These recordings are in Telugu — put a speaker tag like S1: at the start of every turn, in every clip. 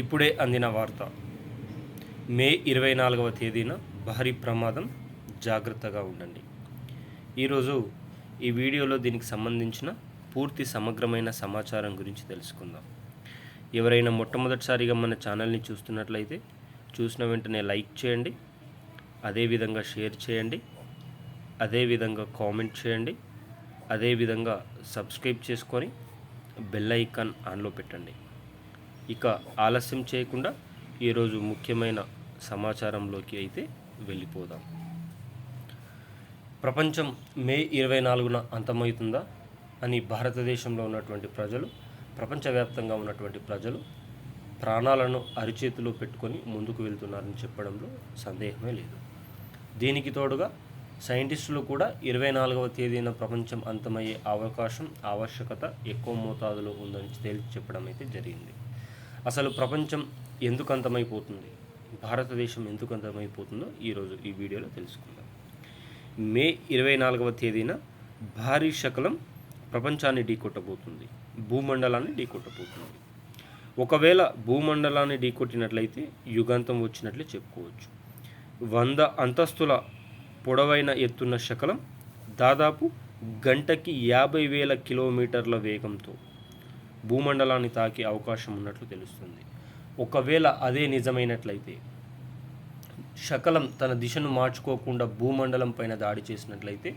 S1: ఇప్పుడే అందిన వార్త. మే ఇరవై నాలుగవ తేదీన భారీ ప్రమాదం జాగ్రత్తగా ఉండండి. ఈరోజు ఈ వీడియోలో దీనికి సంబంధించిన పూర్తి సమగ్రమైన సమాచారం గురించి తెలుసుకుందాం. ఎవరైనా మొట్టమొదటిసారిగా మన ఛానల్ని చూస్తున్నట్లయితే చూసిన వెంటనే లైక్ చేయండి అదేవిధంగా షేర్ చేయండి అదేవిధంగా కామెంట్ చేయండి అదేవిధంగా సబ్స్క్రైబ్ చేసుకొని బెల్ ఐకాన్ ఆన్లో పెట్టండి. ఇక ఆలస్యం చేయకుండా ఈరోజు ముఖ్యమైన సమాచారంలోకి అయితే వెళ్ళిపోదాం. ప్రపంచం మే ఇరవై నాలుగున అంతమవుతుందా అని భారతదేశంలో ఉన్నటువంటి ప్రజలు ప్రపంచవ్యాప్తంగా ఉన్నటువంటి ప్రజలు ప్రాణాలను అరిచేతిలో పెట్టుకొని ముందుకు వెళ్తున్నారని చెప్పడంలో సందేహమే లేదు. దీనికి తోడుగా సైంటిస్టులు కూడా ఇరవై నాలుగవ తేదీన ప్రపంచం అంతమయ్యే అవకాశం ఆవశ్యకత ఎక్కువ మోతాదులో ఉందని తేల్చి చెప్పడం అయితే జరిగింది. అసలు ప్రపంచం ఎందుకు అంతమైపోతుంది భారతదేశం ఎందుకు అంతమైపోతుందో ఈరోజు ఈ వీడియోలో తెలుసుకుందాం. మే ఇరవై నాలుగవ తేదీన భారీ శకలం ప్రపంచాన్ని ఢీకొట్టబోతుంది. భూమండలాన్ని ఢీకొట్టబోతుంది. ఒకవేళ భూమండలాన్ని ఢీకొట్టినట్లయితే యుగాంతం వచ్చినట్లే చెప్పుకోవచ్చు. వంద అంతస్తుల పొడవైన ఎత్తున్న శకలం దాదాపు గంటకి యాభై వేల కిలోమీటర్ల వేగంతో భూమండలాన్ని తాకే అవకాశం ఉన్నట్లు తెలుస్తుంది. ఒకవేళ అదే నిజమైనట్లయితే శకలం తన దిశను మార్చుకోకుండా భూమండలం పైన దాడి చేసినట్లయితే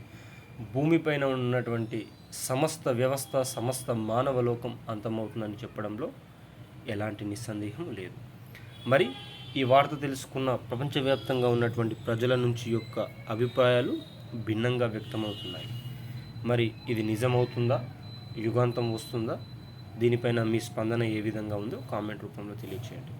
S1: భూమిపైన ఉన్నటువంటి సమస్త వ్యవస్థ సమస్త మానవలోకం అంతమవుతుందని చెప్పడంలో ఎలాంటి నిస్సందేహం లేదు. మరి ఈ వార్త తెలుసుకున్న ప్రపంచవ్యాప్తంగా ఉన్నటువంటి ప్రజల నుంచి యొక్క అభిప్రాయాలు భిన్నంగా వ్యక్తమవుతున్నాయి. మరి ఇది నిజమవుతుందా? యుగాంతం వస్తుందా? దీనిపైన మీ స్పందన ఏ విధంగా ఉందో కామెంట్ రూపంలో తెలియచేయండి.